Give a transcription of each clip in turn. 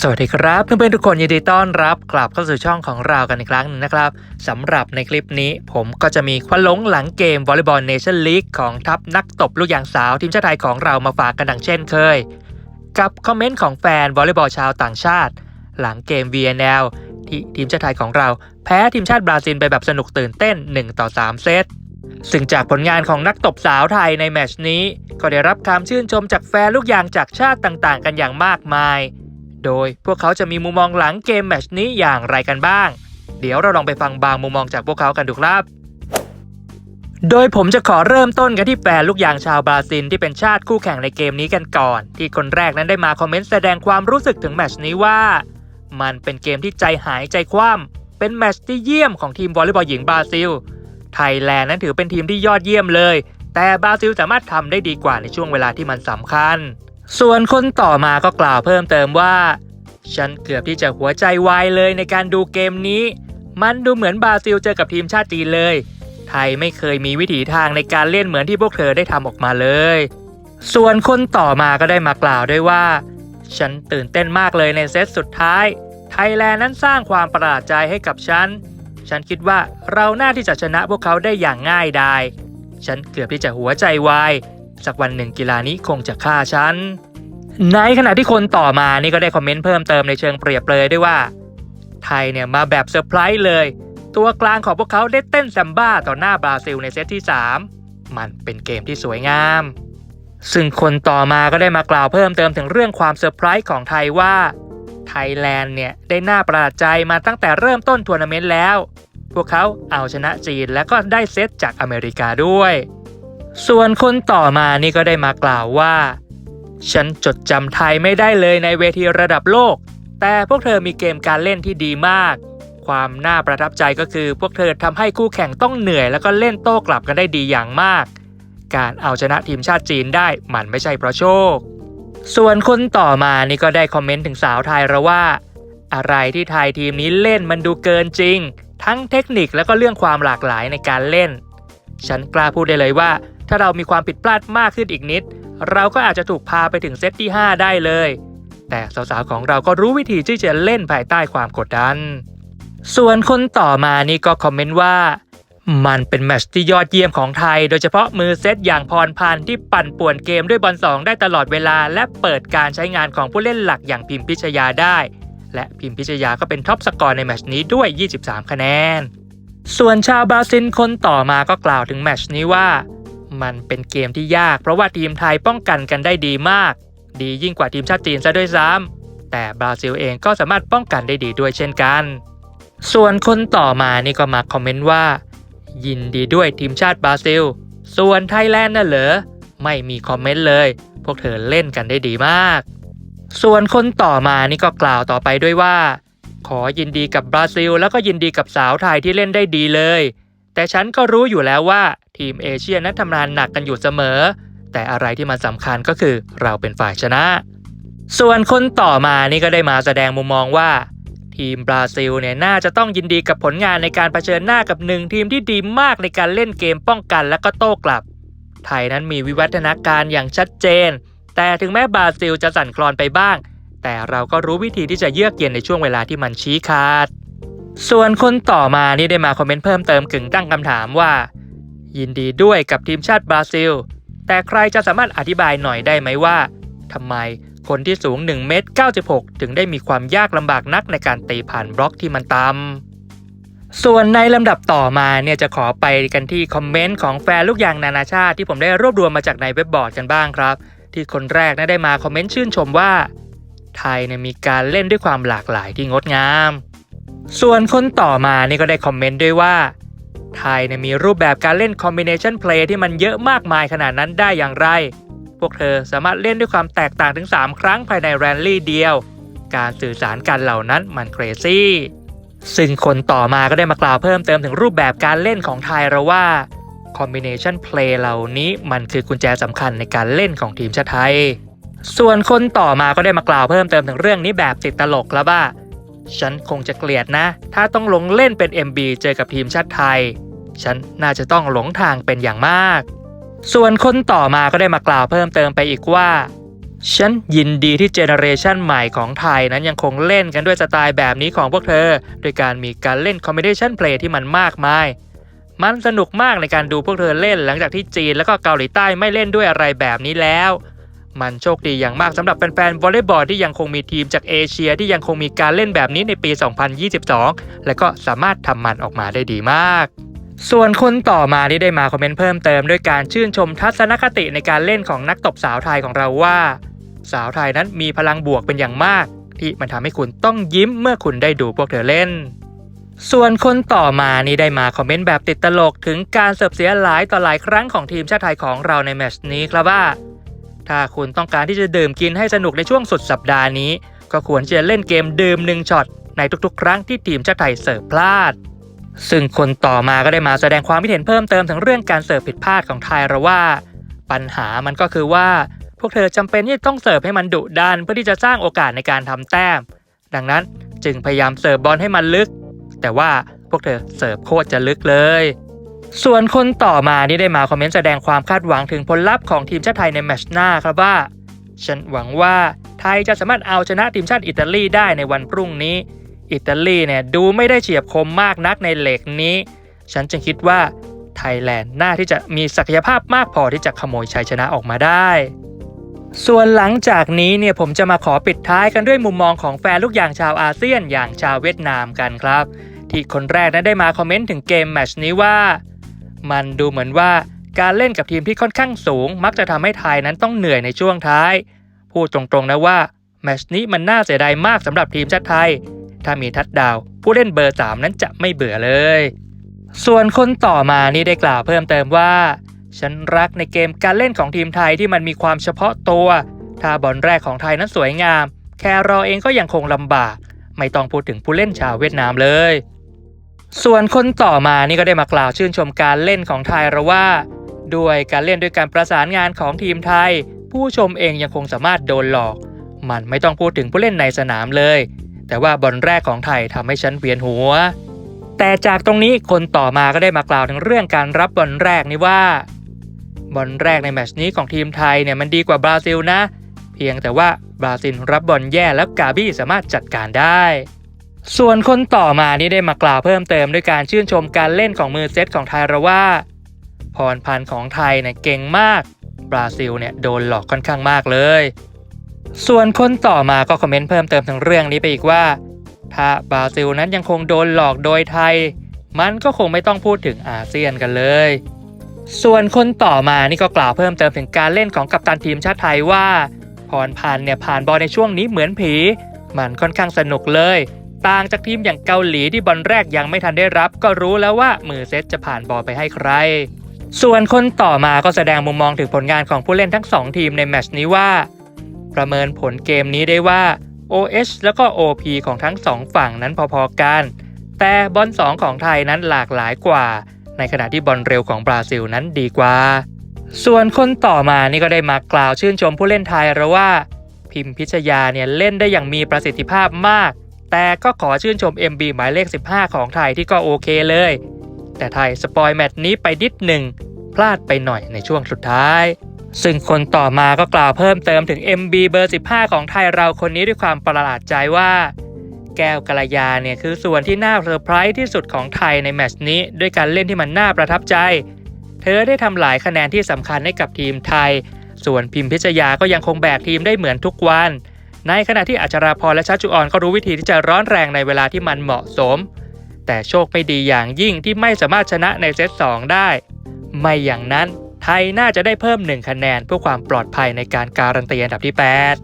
สวัสดีครับเพื่อนๆทุกคนยินดีต้อนรับกลับเข้าสู่ช่องของเรากันอีกครั้งหนึงนะครับสำหรับในคลิปนี้ผมก็จะมีควันหลงหลังเกมวอลเลย์บอลเนชั่นลีกของทัพนักตบลูกยางสาวทีมชาติไทยของเรามาฝากกันดังเช่นเคย กับคอมเมนต์ของแฟนวอลเลย์บอลชาวต่างชาติ หลังเกม VNL ที่ทีมชาติไทยของเรา แพ้ทีมชาติบราซิลไปแบบสนุกตื่นเต้น 1 ต่อ 3 เซตซึ่งจากผลงานของนักตบสาวไทยในแมชนี้ ก็ได้รับคำชื่นชมจากแฟนลูกยางจากชาติต่างๆ กันอย่างมากมาย โดยพวกเขาจะมีมุมมองหลังเกมแมชนี้อย่างไรกันบ้าง เดี๋ยวเราลองไปฟังบางมุมมองจากพวกเขากันดูครับ โดยผมจะขอเริ่มต้นกันที่แฟนลูกยางชาวบราซิลที่เป็นชาติคู่แข่งในเกมนี้กันก่อน ที่คนแรกนั้นได้มาคอมเมนต์แสดงความรู้สึกถึงแมชนี้ว่า มันเป็นเกมที่ใจหายใจคว่ำเป็นแมชที่เยี่ยมของทีมวอลเลย์บอลหญิงบราซิลไทยแลนด์นั้นถือเป็นทีมที่ยอดเยี่ยมเลย แต่บราซิลสามารถทำได้ดีกว่าในช่วงเวลาที่มันสำคัญ ส่วนคนต่อมาก็กล่าวเพิ่มเติมว่า ฉันเกือบที่จะหัวใจวายเลยในการดูเกมนี้ มันดูเหมือนบราซิลเจอกับทีมชาติจีนเลย ไทยไม่เคยมีวิถีทางในการเล่นเหมือนที่พวกเธอได้ทำออกมาเลย ส่วนคนต่อมาก็ได้มากล่าวด้วยว่า ฉันตื่นเต้นมากเลยในเซตสุดท้าย ไทยแลนด์นั้นสร้างความประหลาดใจให้กับฉัน ฉันคิดว่าเราน่าที่จะชนะพวกเขาได้อย่างง่ายดาย ฉันเกือบที่จะหัวใจวาย สักวันหนึ่งกีฬานี้คงจะฆ่าฉัน ในขณะที่คนต่อมานี่ก็ได้คอมเมนต์เพิ่มเติมในเชิงเปรียบเลยด้วยว่า ไทยเนี่ยมาแบบเซอร์ไพรส์เลย ตัวกลางของพวกเขาได้เต้นแซมบ้าต่อหน้าบราซิลในเซตที่ 3 มันเป็นเกมที่สวยงาม ซึ่งคนต่อมาก็ได้มากล่าวเพิ่มเติมถึงเรื่องความเซอร์ไพรส์ของไทยว่าไทยแลนด์เนี่ยได้น่าประหลาดใจมาตั้งแต่เริ่มต้นทัวร์นาเมนต์แล้ว พวกเขาเอาชนะจีนและก็ได้เซตจากอเมริกาด้วย ส่วนคนต่อมานี่ก็ได้มากล่าวว่า ฉันจดจำไทยไม่ได้เลยในเวทีระดับโลก แต่พวกเธอมีเกมการเล่นที่ดีมาก ความน่าประทับใจก็คือพวกเธอทำให้คู่แข่งต้องเหนื่อย แล้วก็เล่นโต้กลับกันได้ดีอย่างมาก การเอาชนะทีมชาติจีนได้มันไม่ใช่เพราะโชค ส่วนคนต่อมานี่ก็ได้คอมเมนต์ถึงสาวไทยราว่า อะไรที่ไทยทีมนี้เล่นมันดูเกินจริง ทั้งเทคนิคแล้วก็เรื่องความหลากหลายในการเล่น ฉันกล้าพูดได้เลยว่า ถ้าเรามีความผิดพลาดมากขึ้นอีกนิด เราก็อาจจะถูกพาไปถึงเซตที่ 5 ได้เลย แต่สาวๆของเราก็รู้วิธีที่จะเล่นภายใต้ความกดดัน ส่วนคนต่อมานี่ก็คอมเมนต์ว่า มันเป็นแมชที่ยอดเยี่ยมของไทย โดยเฉพาะมือเซตอย่างพรพันธ์ที่ปั่นป่วนเกมด้วยบอลสองได้ตลอดเวลา และเปิดการใช้งานของผู้เล่นหลักอย่างพิมพิชยาได้ และพิมพิชยาก็เป็นท็อปสกอร์ในแมชนี้ด้วย 23 คะแนน ส่วนชาวบราซิลคนต่อมาก็กล่าวถึงแมชนี้ว่า มันเป็นเกมที่ยาก เพราะว่าทีมไทยป้องกันกันได้ดีมาก ดียิ่งกว่าทีมชาติจีนซะด้วยซ้ำแต่บราซิลเองก็สามารถป้องกันได้ดีด้วยเช่นกัน ส่วนคนต่อมานี่ก็มาคอมเมนต์ว่า ยินดีด้วยทีมชาติบราซิล ส่วนไทยแลนด์น่ะเหรอไม่มีคอมเมนต์เลย พวกเธอเล่นกันได้ดีมาก ส่วนคนต่อมานี่ก็กล่าวต่อไปด้วยว่า ขอยินดีกับบราซิล แล้วก็ยินดีกับสาวไทยที่เล่นได้ดีเลย แต่ฉันก็รู้อยู่แล้วว่าทีมเอเชียนั้นทำงานหนักกันอยู่เสมอ แต่อะไรที่มันสำคัญก็คือเราเป็นฝ่ายชนะ ส่วนคนต่อมานี่ก็ได้มาแสดงมุมมองว่า ทีมบราซิลเนี่ยน่าจะต้องยินดีกับผลงานในการเผชิญหน้ากับหนึ่งทีมที่ดีมากในการเล่นเกมป้องกันและก็โต้กลับ ไทยนั้นมีวิวัฒนาการอย่างชัดเจน แต่ถึงแม้บราซิลจะสั่นคลอนไปบ้าง แต่เราก็รู้วิธีที่จะเยือกเย็นในช่วงเวลาที่มันชี้ขาด ส่วนคนต่อมานี่ได้มาคอมเมนต์เพิ่มเติมกึ่งตั้งคำถามว่า ยินดีด้วยกับทีมชาติบราซิล แต่ใครจะสามารถอธิบายหน่อยได้ไหมว่าทำไมคนที่สูง1เมตร96 ถึงได้มีความยากลำบากนักในการตีผ่านบล็อกที่มันต่ำส่วนในลำดับต่อมาเนี่ยจะขอไปกันที่คอมเมนต์ของแฟนลูกยางนานาชาติที่ผมได้รวบรวมมาจากในเว็บบอร์ดกันบ้างครับ ที่คนแรกนะได้มาคอมเมนต์ชื่นชมว่า ไทยเนี่ยมีการเล่นด้วยความหลากหลายที่งดงาม ส่วนคนต่อมานี่ก็ได้คอมเมนต์ด้วยว่า ไทยเนี่ยมีรูปแบบการเล่นคอมบิเนชันเพลย์ที่มันเยอะมากมายขนาดนั้นได้อย่างไร พวกเธอสามารถเล่นด้วยความแตกต่างถึง 3 ครั้งภายในแรนลี่เดียว การสื่อสารกันเหล่านั้นมันเครซี่ซึ่งคนต่อมาก็ได้มากล่าวเพิ่มเติมถึงรูปแบบการเล่นของไทยเราว่าคอมบิเนชันเพลย์เหล่านี้มันคือกุญแจสำคัญในการเล่นของทีมชาติไทย ส่วนคนต่อมาก็ได้มากล่าวเพิ่มเติมถึงเรื่องนี้แบบติดตลกแล้วว่า ฉันคงจะเกลียดนะ ถ้าต้องลงเล่นเป็น MB เจอกับทีมชาติไทย ฉันน่าจะต้องหลงทางเป็นอย่างมาก ส่วนคนต่อมาก็ได้มากล่าวเพิ่มเติมไปอีกว่า ฉันยินดีที่เจเนอเรชันใหม่ของไทยนั้นยังคงเล่นกันด้วยสไตล์แบบนี้ของพวกเธอ โดยการมีการเล่นคอมบิเนชันเพลย์ที่มันมากมาย มันสนุกมากในการดูพวกเธอเล่นหลังจากที่จีน แล้วก็เกาหลีใต้ไม่เล่นด้วยอะไรแบบนี้แล้ว มันโชคดีอย่างมากสำหรับแฟนๆวอลเลย์บอลที่ยังคงมีทีมจากเอเชียที่ยังคงมีการเล่นแบบนี้ในปี 2022 และก็สามารถทำมันออกมาได้ดีมากส่วนคนต่อมาที่ได้มาคอมเมนต์เพิ่มเติมด้วยการชื่นชมทัศนคติในการเล่นของนักตบสาวไทยของเราว่า สาวไทยนั้นมีพลังบวกเป็นอย่างมาก ที่มันทำให้คุณต้องยิ้มเมื่อคุณได้ดูพวกเธอเล่น ส่วนคนต่อมานี่ได้มาคอมเมนต์แบบติดตลกถึงการเสิร์ฟเสียหลายต่อหลายครั้งของทีมชาติไทยของเราในแมชนี้ครับว่า ถ้าคุณต้องการที่จะดื่มกินให้สนุกในช่วงสุดสัปดาห์นี้ ก็ควรจะเล่นเกมดื่มหนึ่งช็อตในทุกๆ ครั้งที่ทีมชาติไทยเสิร์ฟพลาด ซึ่งคนต่อมาก็ได้มาแสดงความคิดเห็นเพิ่มเติมถึงเรื่องการเสิร์ฟผิดพลาดของไทยเราว่า ปัญหามันก็คือว่า พวกเธอจำเป็นที่ต้องเสิร์ฟให้มันดุดันเพื่อที่จะสร้างโอกาสในการทำแต้ม ดังนั้นจึงพยายามเสิร์ฟบอลให้มันลึก แต่ว่าพวกเธอเสิร์ฟโคตรจะลึกเลย ส่วนคนต่อมานี่ได้มาคอมเมนต์แสดงความคาดหวังถึงผลลัพธ์ของทีมชาติไทยในแมตช์หน้าครับว่า ฉันหวังว่าไทยจะสามารถเอาชนะทีมชาติอิตาลีได้ในวันพรุ่งนี้ อิตาลีเนี่ยดูไม่ได้เฉียบคมมากนักในเหล็กนี้ ฉันจึงคิดว่าไทยแลนด์น่าที่จะมีศักยภาพมากพอที่จะขโมยชัยชนะออกมาได้ ส่วนหลังจากนี้เนี่ยผมจะมาขอปิดท้ายกันด้วยมุมมองของแฟนลูกยางชาวอาเซียนอย่างชาวเวียดนามกันครับ ที่คนแรกนั้นได้มาคอมเมนต์ถึงเกมแมชนี้ว่า มันดูเหมือนว่าการเล่นกับทีมที่ค่อนข้างสูง มักจะทำให้ไทยนั้นต้องเหนื่อยในช่วงท้าย พูดตรงๆนะว่าแมชนี้มันน่าเสียดายมากสำหรับทีมชาติไทย ถ้ามีทัดดาว ผู้เล่นเบอร์ 3 นั้นจะไม่เบื่อเลย ส่วนคนต่อมานี่ได้กล่าวเพิ่มเติมว่า ฉันรักในเกมการเล่นของทีมไทยที่มันมีความเฉพาะตัวถ้าบอลแรกของไทยนั้นสวยงาม แครอเองก็ยังคงลำบาก ไม่ต้องพูดถึงผู้เล่นชาวเวียดนามเลย ส่วนคนต่อมานี่ก็ได้มากล่าวชื่นชมการเล่นของไทยเราว่าด้วยการเล่นด้วยการประสานงานของทีมไทย ผู้ชมเองยังคงสามารถโดนหลอก มันไม่ต้องพูดถึงผู้เล่นในสนามเลย แต่ว่าบอลแรกของไทยทำให้ฉันเวียนหัว แต่จากตรงนี้คนต่อมาก็ได้มากล่าวถึงเรื่องการรับบอลแรกนี่ว่าบอลแรกในแมชนี้ของทีมไทยเนี่ยมันดีกว่าบราซิลนะ เพียงแต่ว่าบราซิลรับบอลแย่แล้วกาบี้สามารถจัดการได้ ส่วนคนต่อมานี่ได้มากล่าวเพิ่มเติมด้วยการชื่นชมการเล่นของมือเซตของไทยเราว่า พรพันธ์ของไทยเนี่ยเก่งมาก บราซิลเนี่ยโดนหลอกค่อนข้างมากเลย ส่วนคนต่อมาก็คอมเมนต์เพิ่มเติมถึงเรื่องนี้ไปอีกว่า ถ้าบราซิลนั้นยังคงโดนหลอกโดยไทย มันก็คงไม่ต้องพูดถึงอาเซียนกันเลย ส่วนคนต่อมานี่ก็กล่าวเพิ่มเติมถึงการเล่นของกัปตันทีมชาติไทยว่า พรพันธ์เนี่ยผ่านบอลในช่วงนี้เหมือนผี มันค่อนข้างสนุกเลย ต่างจากทีมอย่างเกาหลีที่บอลแรกยังไม่ทันได้รับ ก็รู้แล้วว่ามือเซตจะผ่านบอลไปให้ใคร ส่วนคนต่อมาก็แสดงมุมมองถึงผลงานของผู้เล่นทั้งสองทีมในแมชนี้ว่า ประเมินผลเกมนี้ได้ว่า OH แล้วก็ OP ของทั้งสองฝั่งนั้นพอๆกัน แต่บอลสองของไทยนั้นหลากหลายกว่า ในขณะที่บอลเร็วของบราซิลนั้นดีกว่า ส่วนคนต่อมานี่ก็ได้มากล่าวชื่นชมผู้เล่นไทยแล้วว่า พิมพิชยาเนี่ยเล่นได้อย่างมีประสิทธิภาพมาก แต่ก็ขอชื่นชม MB หมายเลข 15 ของไทยที่ก็โอเคเลย แต่ไทยสปอยแมตช์นี้ไปนิดหนึ่งพลาดไปหน่อยในช่วงสุดท้าย ซึ่งคนต่อมาก็กล่าวเพิ่มเติมถึง MB เบอร์ 15 ของไทยเราคนนี้ด้วยความประหลาดใจว่า แก้วกัลยาเนี่ยคือส่วนที่น่าเซอร์ไพรส์ที่สุดของไทยในแมตช์นี้ ด้วยการเล่นที่มันน่าประทับใจ เธอได้ทำหลายคะแนนที่สำคัญให้กับทีมไทย ส่วนพิมพิชยาก็ยังคงแบกทีมได้เหมือนทุกวัน ในขณะที่อัชราพรและชัชจุออนก็รู้วิธีที่จะร้อนแรงในเวลาที่มันเหมาะสม แต่โชคไม่ดีอย่างยิ่งที่ไม่สามารถชนะในเซต2ได้ ไม่อย่างนั้นไทยน่าจะได้เพิ่ม 1 คะแนนเพื่อความปลอดภัยในการการันตีอันดับที่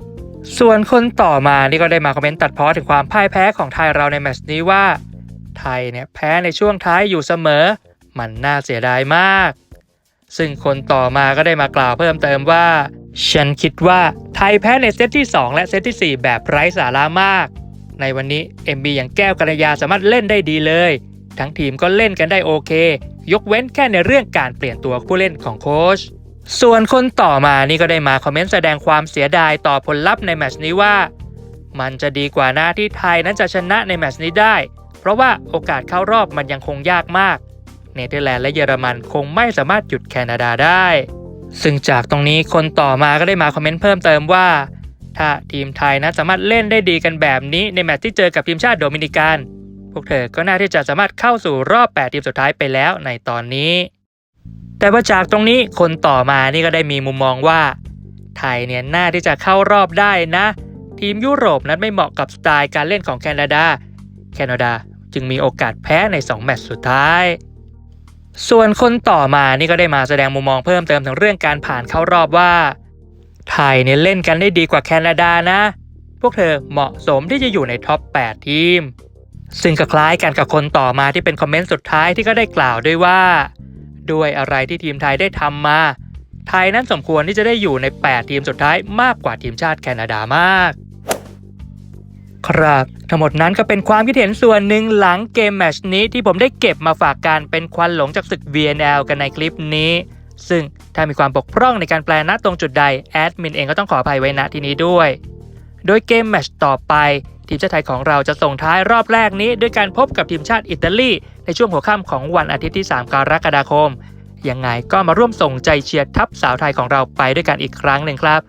8 ส่วนคนต่อมานี่ก็ได้มาคอมเมนต์ตัดพ้อถึงความพ่ายแพ้ของไทยเราในแมตช์นี้ว่า ไทยเนี่ยแพ้ในช่วงท้ายอยู่เสมอ มันน่าเสียดายมาก ซึ่งคนต่อมาก็ได้มากล่าวเพิ่มเติมว่า ฉันคิดว่าไทยแพ้ในเซตที่ 2 และเซตที่ 4 แบบไร้สาระมาก ในวันนี้ MB อย่างแก้วกัลยาสามารถเล่นได้ดีเลย ทั้งทีมก็เล่นกันได้โอเค ยกเว้นแค่ในเรื่องการเปลี่ยนตัวผู้เล่นของโค้ชส่วนคนต่อมานี่ก็ได้มาคอมเมนต์แสดงความเสียดายต่อผลลัพธ์ในแมชนี้ว่า มันจะดีกว่าหน้าที่ไทยนั้นจะชนะในแมชนี้ได้ เพราะว่าโอกาสเข้ารอบมันยังคงยากมาก เนเธอร์แลนด์และเยอรมันคงไม่สามารถหยุดแคนาดาได้ ซึ่งจากตรงนี้คนต่อมาก็ได้มาคอมเมนต์เพิ่มเติมว่า ถ้าทีมไทยนะสามารถเล่นได้ดีกันแบบนี้ในแมตช์ที่เจอกับทีมชาติโดมินิกัน พวกเธอก็น่าที่จะสามารถเข้าสู่รอบ 8 ทีมสุดท้ายไปแล้วในตอนนี้ แต่ว่าจากตรงนี้คนต่อมานี่ก็ได้มีมุมมองว่า ไทยเนี่ยน่าที่จะเข้ารอบได้นะ ทีมยุโรปนั้นไม่เหมาะกับสไตล์การเล่นของแคนาดา แคนาดาจึงมีโอกาสแพ้ใน 2 แมตช์สุดท้าย ส่วนคนต่อมานี่ก็ได้มาแสดงมุมมองเพิ่มเติมถึงเรื่องการผ่านเข้ารอบว่า ไทยเนี่ยเล่นกันได้ดีกว่าแคนาดานะ พวกเธอเหมาะสมที่จะอยู่ในท็อป 8 ทีม ซึ่งก็คล้ายกันกับคนต่อมาที่เป็นคอมเมนต์สุดท้ายที่ก็ได้กล่าวด้วยว่า ด้วยอะไรที่ทีมไทยได้ทำมา ไทยนั้นสมควรที่จะได้อยู่ใน 8 ทีมสุดท้ายมากกว่าทีมชาติแคนาดามาก ครับ ทั้งหมดนั้นก็เป็นความคิดเห็นส่วนหนึ่งหลังเกมแมชนี้ที่ผมได้เก็บมาฝากกันเป็นควันหลงจากศึก VNL กันในคลิปนี้ ซึ่งถ้ามีความบกพร่องในการแปลณตรงจุดใดแอดมินเองก็ต้องขออภัยไว้ณที่นี้ด้วย โดยเกมแมชต่อไปทีมชาติไทยของเราจะส่งท้ายรอบแรกนี้ ด้วยการพบกับทีมชาติอิตาลีในช่วงหัวค่ำของวันอาทิตย์ที่ 3 กรกฎาคมยังไงก็มาร่วมส่งใจเชียร์ทัพสาวไทยของเราไปด้วยกันอีกครั้งหนึ่งครับ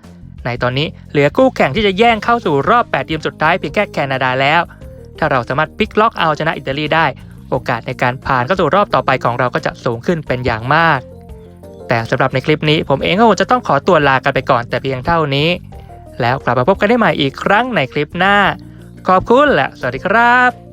ในตอนนี้เหลือคู่แข่งที่จะแย่งเข้าสู่รอบ 8 ทีมสุดท้ายเพียงแค่แคนาดาแล้ว ถ้าเราสามารถพลิกล็อกเอาชนะอิตาลีได้ โอกาสในการผ่านเข้าสู่รอบต่อไปของเราก็จะสูงขึ้นเป็นอย่างมาก แต่สำหรับในคลิปนี้ผมเองก็คงจะต้องขอตัวลากันไปก่อนแต่เพียงเท่านี้ แล้วกลับมาพบกันได้ใหม่อีกครั้งในคลิปหน้า ขอบคุณและสวัสดีครับ